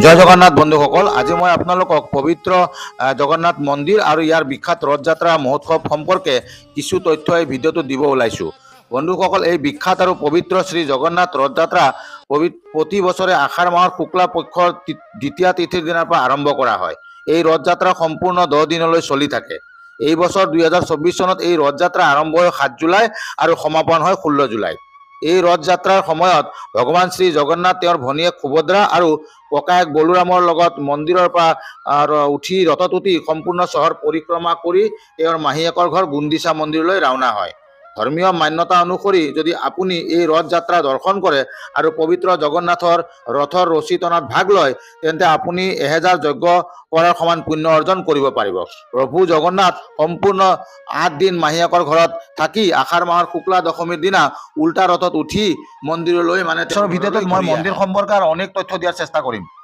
জয় জগন্নাথ বন্ধুসকল আজি মই আপোনালোকক পবিত্ৰ জগন্নাথ মন্দিৰ আৰু ইয়াৰ বিখ্যাত ৰথযাত্ৰা মহোৎসৱ সম্পৰ্কে কিছু তথ্য এই ভিডিঅ'টোত দিব ওলাইছোঁ। বন্ধুসকল এই বিখ্যাত আৰু পবিত্ৰ শ্ৰী জগন্নাথ ৰথযাত্ৰা পবি- প্ৰতি বছৰে আষাৰ মাহৰ শুক্লা পক্ষৰ দ্বিতীয়া তিথিৰ দিনাৰ পৰা আৰম্ভ কৰা হয়। এই ৰথযাত্ৰা সম্পূৰ্ণ দহ দিনলৈ চলি থাকে। এই বছৰ চৌব্বিছ চনত এই ৰথযাত্ৰা আৰম্ভ হয় সাত জুলাই আৰু সমাপন হয় ষোল্ল জুলাই। এই ৰথযাত্ৰাৰ সময়ত ভগৱান শ্ৰী জগন্নাথ তেওঁৰ ভনীয়েক সুভদ্ৰা আৰু ককায়েক বলোৰামৰ লগত মন্দিৰৰ পৰা উঠি ৰথত উঠি সম্পূৰ্ণ চহৰ পৰিক্ৰমা কৰি তেওঁৰ মাহীয়েকৰ ঘৰ গুণ্ডিচা মন্দিৰলৈ ৰাওনা হয়। ধৰ্মীয় মান্যতা অনুসৰি যদি আপুনি এই ৰথ যাত্ৰা দৰ্শন কৰে আৰু পবিত্ৰ জগন্নাথৰ ৰথৰ ৰছী টনাত ভাগ লয় তেন্তে আপুনি এহেজাৰ যজ্ঞ কৰাৰ সমান পুণ্য অৰ্জন কৰিব পাৰিব। প্ৰভু জগন্নাথ সম্পূৰ্ণ আঠ দিন মাহীয়েকৰ ঘৰত থাকি আষাৰ মাহৰ শুক্লা দশমীৰ দিনা উল্টা ৰথত উঠি মন্দিৰলৈ মানে ভিডিঅ'টোত মই মন্দিৰ সম্পৰ্কে আৰু অনেক তথ্য দিয়াৰ চেষ্টা কৰিম।